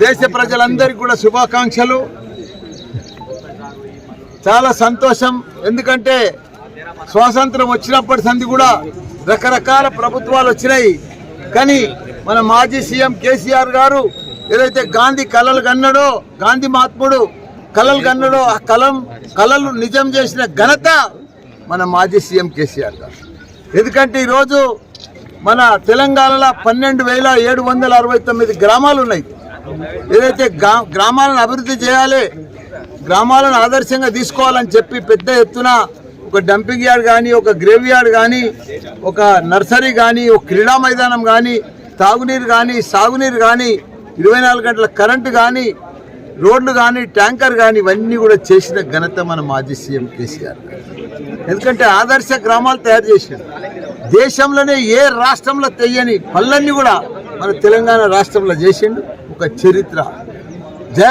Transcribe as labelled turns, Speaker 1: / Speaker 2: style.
Speaker 1: దేశ ప్రజలందరికీ కూడా శుభాకాంక్షలు. చాలా సంతోషం. ఎందుకంటే స్వాతంత్రం వచ్చినప్పటి సంది కూడా రకరకాల ప్రభుత్వాలు వచ్చినాయి. కానీ మన మాజీ సీఎం కేసీఆర్ గారు ఏదైతే గాంధీ కళలు కన్నాడో గాంధీ మహాత్ముడు కలలు కన్నాడో ఆ కలం కళలు నిజం చేసిన ఘనత మన మాజీ సీఎం కేసీఆర్ గారు. ఎందుకంటే ఈరోజు మన తెలంగాణలో పన్నెండు వేల ఏడు వందల అరవై తొమ్మిది గ్రామాలు ఉన్నాయి. ఏదైతే గ్రా- గ్రామాలను అభివృద్ధి చేయాలి గ్రామాలను ఆదర్శంగా తీసుకోవాలని చెప్పి పెద్ద ఎత్తున ఒక డంపింగ్ యార్డ్ కానీ ఒక గ్రేవ్ యార్డ్ కానీ ఒక నర్సరీ కానీ ఒక క్రీడా మైదానం కానీ తాగునీరు కానీ సాగునీరు కానీ ఇరవై నాలుగు గంటల కరెంటు కానీ రోడ్లు కానీ ట్యాంకర్ కానీ ఇవన్నీ కూడా చేసిన ఘనత మన మాజీ సీఎం కేసీఆర్ ఎందుకంటే ఆదర్శ గ్రామాలు తయారు చేశారు. దేశంలోనే ఏ రాష్ట్రంలో తెయ్యని పనులన్నీ కూడా మన తెలంగాణ రాష్ట్రంలో చేసిండు. ఒక చరిత్ర. జ